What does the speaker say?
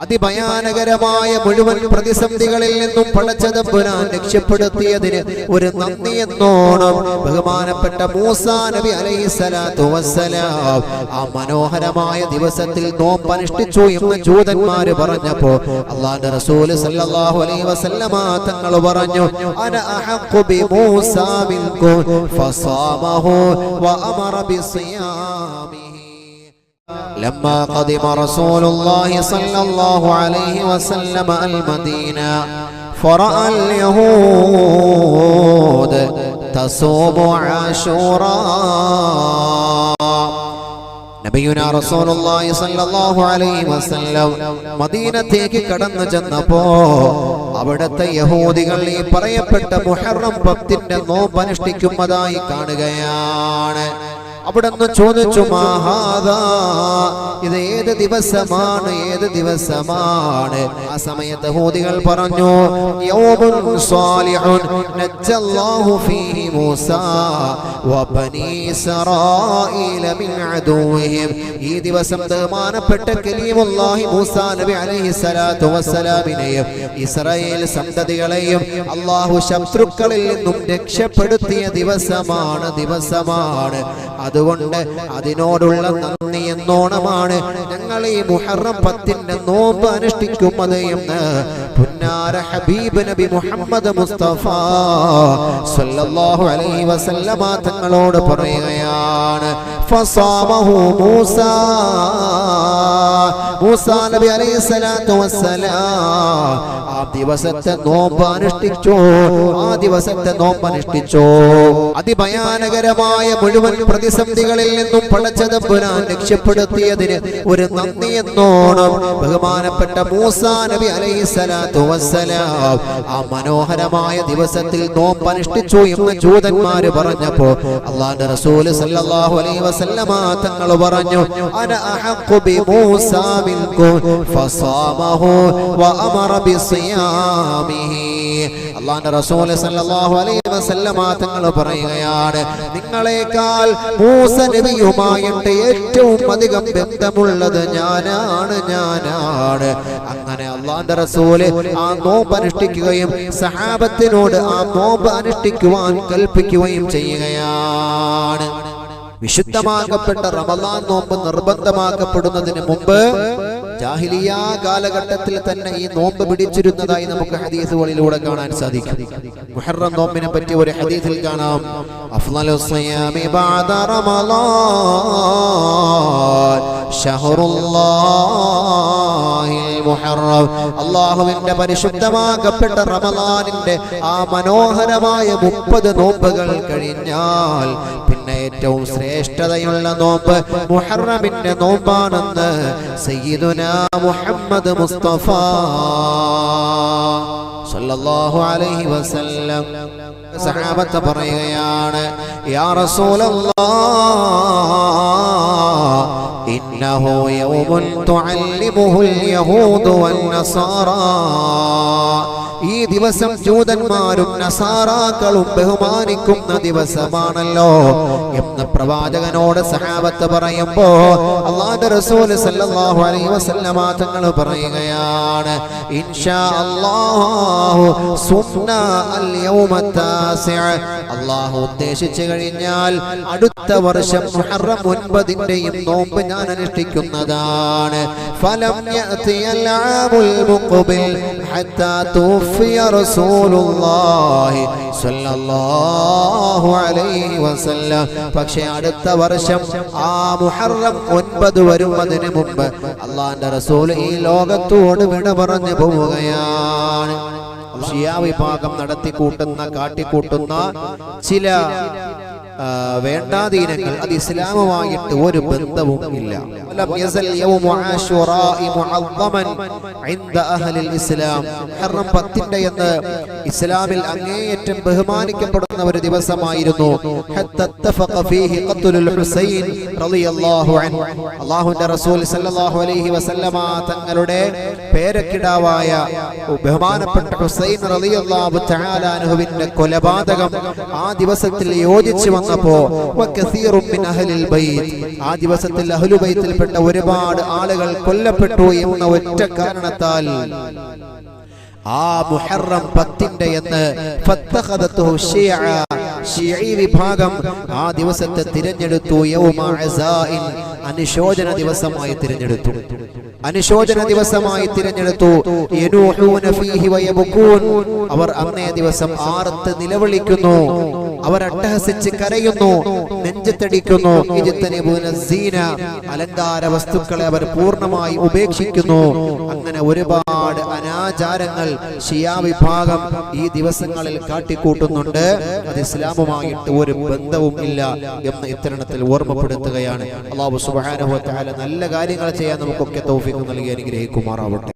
അതിഭയാനകരമായ മുഴുവൻ പ്രതിസന്ധികളിൽ നിന്നും പടച്ചത് പുരാൻ രക്ഷപ്പെടുത്തിയതിന് ഒരു നന്ദി എന്നോണം. ബഹുമാനപ്പെട്ട നബി ആ മനോഹരമായ ദിവസത്തിൽ നോമ്പനുഷ്ഠിച്ചു എന്ന് ജൂതന്മാർ പറഞ്ഞപ്പോ അള്ളാന്റെ റസൂൽ സല്ലല്ലാഹു അലൈഹി വസല്ലമ തങ്ങൾ പറഞ്ഞു അന അഹഖു ബി മൂസാ മിൻകും ഫസാമഹു لما قدم رسول الله صلى الله عليه وسلم المدينة فرأى اليهود تصوم عاشوراء നബിയുന റസൂലുള്ളാഹി സ്വല്ലല്ലാഹു അലൈഹി വസല്ലം മദീനത്തേക്ക് കടന്നു ചെന്നപ്പോ അവിടുത്തെ യഹൂദികൾ ഈ പറയപ്പെട്ട മുഹറം പത്തിന്റെ നോമ്പ് അനുഷ്ഠിക്കുന്നതായി കാണുകയാണ് അവിടുന്ന് ചോദിച്ചു മഹാദാ ഇത് ഏത് ദിവസമാണ്? ഏത് ദിവസമാണ്? ആ സമയത്ത് ഹൂദികൾ പറഞ്ഞു ഈ ദിവസം ബഹുമാനപ്പെട്ട കലീമുല്ലാഹി മൂസാ നബി അലൈഹി സ്വലാത്തു വസ്സലാമിനെയും ഇസ്രായേൽ സന്തതികളെയും അള്ളാഹു ശത്രുക്കളിൽ നിന്നും രക്ഷപ്പെടുത്തിയ ദിവസമാണ് ദിവസമാണ്. അതുകൊണ്ട് അതിനോടുള്ള നന്ദി എന്നോണമാണ്. ഞങ്ങൾ ഈ മുഹറം പത്തിന്റെ നോമ്പ് അനുഷ്ഠിക്കുന്നത് എന്ന് ഹബീബ് നബി മുഹമ്മദ് മുസ്തഫ സല്ലല്ലാഹു അലൈഹി വസല്ലമ തങ്ങളോട് പറയുകയാണ്. ഫസാമഹു മൂസ മൂസ നബി അലൈഹി സ്വലാത്തു വസ്സലാം ആ ദിവസത്തെ നോമ്പ് അനുഷ്ഠിച്ചു. ആ ദിവസത്തെ നോമ്പ് അനുഷ്ഠിച്ചു. അതിഭയാനകരമായ മുഴുവൻ പ്രതിസന്ധികളിൽ നിന്നും പടച്ചതമ്പുരാൻ രക്ഷപ്പെടുത്തിയതിന് ഒരു നന്ദി എന്നോണം. ബഹുമാനപ്പെട്ട മൂസാ നബി അലൈഹി സ്വലാത്തു വസ്സലാം ആ മനോഹരമായ ദിവസത്തിൽ നോമ്പ് അനുഷ്ഠിച്ചു എന്ന് ജൂതന്മാര് പറഞ്ഞപ്പോ അള്ളാന്റെ റസൂൽ സല്ലല്ലാഹു അലൈഹി വസല്ലമ തങ്ങൾ പറഞ്ഞു അന അഹഖു ബി മൂസാ മിൻകും ഫസാമഹു വഅമറ ബിസിയാമിഹി. അള്ളാന്റെ റസൂൽ സല്ലല്ലാഹു അലൈഹി വസല്ലമ തങ്ങൾ പറയുകയാണ് നിങ്ങളെക്കാൾ മൂസ നബിയുമായിട്ട് ഏറ്റവും അധികം ബന്ധമുള്ളത് ഞാനാണ് ഞാനാണ്. അങ്ങനെ അള്ളാന്റെ റസൂൽ ആ നോമ്പ് അനുഷ്ഠിക്കുകയും സഹാബത്തിനോട് ആ നോമ്പ് അനുഷ്ഠിക്കുവാൻ കൽപ്പിക്കുകയും ചെയ്യുകയാണ്. വിശുദ്ധമാക്കപ്പെട്ട റമദാൻ നോമ്പ് നിർബന്ധമാക്കപ്പെടുന്നതിന് മുമ്പ് ജാഹിലിയ കാലഘട്ടത്തിൽ തന്നെ ഈ നോമ്പ് പിടിച്ചിരുന്നതായി നമുക്ക് ഹദീസുകളിലൂടെ കാണാൻ സാധിക്കും. മുഹറം നോമ്പിനെ പറ്റി ഒരു ഹദീസിൽ കാണാം. റമളാൻ മുഹറം. അള്ളാഹുവിന്റെ പരിശുദ്ധമാക്കപ്പെട്ട റമലാനിന്റെ ആ മനോഹരമായ മുപ്പത് നോമ്പുകൾ കഴിഞ്ഞാൽ പിന്നെ ഏറ്റവും ശ്രേഷ്ഠതയുള്ള നോമ്പ് മുഹറമിന്റെ നോമ്പാണെന്ന് സയ്യിദുന മുഹമ്മദ് മുസ്തഫ സല്ലല്ലാഹു അലൈഹി വസല്ലം സഹാബത്ത് പറയുകയാണ് യാ റസൂലല്ലാഹ് ഇന്നഹു يوم تعلمه اليهود والنصارى. ഈ ദിവസം ജൂതന്മാരും നസാറാക്കളും ബഹുമാനിക്കുന്ന ദിവസമാണല്ലോ എന്ന് പ്രവാചകനോട് സഹാബത്ത് പറയുമ്പോ അള്ളാന്റെ റസൂൽ സല്ലല്ലാഹു അലൈഹി വസല്ലമ തങ്ങൾ പറയുകയാണ് ഇൻഷാ അല്ലാഹു അൽ യൗമ അള്ളാഹു ഉദ്ദേശിച്ചു കഴിഞ്ഞാൽ അടുത്ത വർഷം മുഹറം നോമ്പ് ഞാൻ അനുഷ്ഠിക്കുന്നതാണ്. ഫലം ആമുൽ മുഖ്ബിൽ ഹത്താ توفي رسول الله صلى الله عليه وسلم പക്ഷേ അടുത്ത വർഷം ആ മുഹറം ഒൻപത് വരുന്നതിന് മുമ്പ് അള്ളാന്റെ റസൂൽ ഈ ലോകത്തോട് വിട പറഞ്ഞു പോവുകയാണ് ഷിയ വിഭാഗം നടത്തിക്കൂട്ടുന്ന കാട്ടിക്കൂട്ടുന്ന ചില ആ, വേണ്ടാതീനങ്ങൾ അത് ഇസ്ലാമുമായിട്ട് ഒരു ബന്ധവും ഇല്ല. പത്തിന്റെ എന്ന് ഇസ്ലാമിൽ അങ്ങേയറ്റം ബഹുമാനിക്കപ്പെടുന്ന ഒരു ദിവസമായിരുന്നു. റസൂൽ സല്ലല്ലാഹു അലൈഹി വസല്ലമ തങ്ങളുടെ പേരക്കിടാവായ ബഹുമാനപ്പെട്ട ഹുസൈൻ റളിയല്ലാഹു തആല അൻഹുവിന്റെ കൊലപാതകം ആ ദിവസത്തിൽ യോജിച്ചു വന്ന വന്നപ്പോ ആ ദിവസത്തിൽ അഹലുബൈത്തിൽപ്പെട്ട ഒരുപാട് ആളുകൾ കൊല്ലപ്പെട്ടു എന്ന ഒറ്റ കാരണത്താൽ ആ മുഹറം പത്തിന്റെ എന്ന് വിഭാഗം ആ ദിവസത്തെ തിരഞ്ഞെടുത്തു. അനുശോചന ദിവസമായി തിരഞ്ഞെടുത്തു. അനുശോചന ദിവസമായി തിരഞ്ഞെടുത്തു. അവർ അന്നേ ദിവസം ആർത്ത് നിലവിളിക്കുന്നു. അവർ അട്ടഹസിച്ച് കരയുന്നു നെഞ്ചത്തടിക്കുന്നു. അലങ്കാര വസ്തുക്കളെ അവർ പൂർണമായി ഉപേക്ഷിക്കുന്നു. അങ്ങനെ ഒരുപാട് അനാചാരങ്ങൾ ഷിയാ വിഭാഗം ഈ ദിവസങ്ങളിൽ കാട്ടിക്കൂട്ടുന്നുണ്ട്. അത് ഇസ്ലാമുമായിട്ട് ഒരു ബന്ധവും ഇല്ല എന്ന് ഇത്തരണത്തിൽ ഓർമ്മപ്പെടുത്തുകയാണ്. അള്ളാഹു സുബ്ഹാനഹു നല്ല കാര്യങ്ങൾ ചെയ്യാൻ നമുക്കൊക്കെ തോഫിക്കും നൽകി അനുഗ്രഹിക്കുമാറാവട്ടെ.